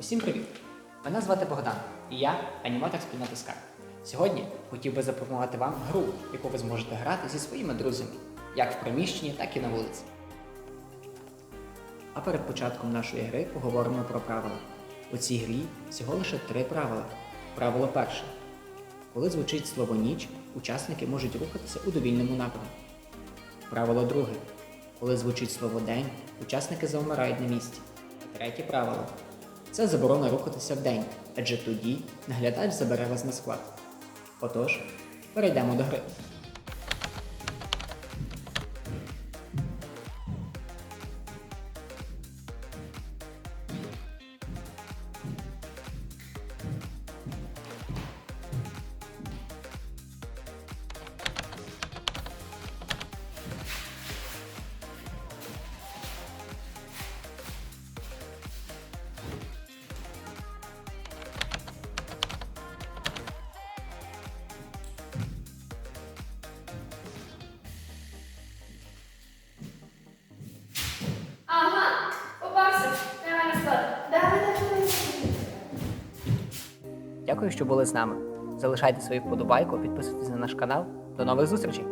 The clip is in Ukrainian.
Усім привіт! Мене звати Богдан, і я аніматор спільноти Скар. Сьогодні хотів би запропонувати вам гру, яку ви зможете грати зі своїми друзями, як в приміщенні, так і на вулиці. А перед початком нашої гри поговоримо про правила. У цій грі всього лише три правила. Правило перше. Коли звучить слово ніч, учасники можуть рухатися у довільному напрямку. Правило друге. Коли звучить слово день, учасники завмирають на місці. Третє правило. Це заборона рухатися вдень, адже тоді наглядач забере вас на склад. Отож, перейдемо до гри. Дякую, що були з нами. Залишайте свою вподобайку, підписуйтесь на наш канал. До нових зустрічей!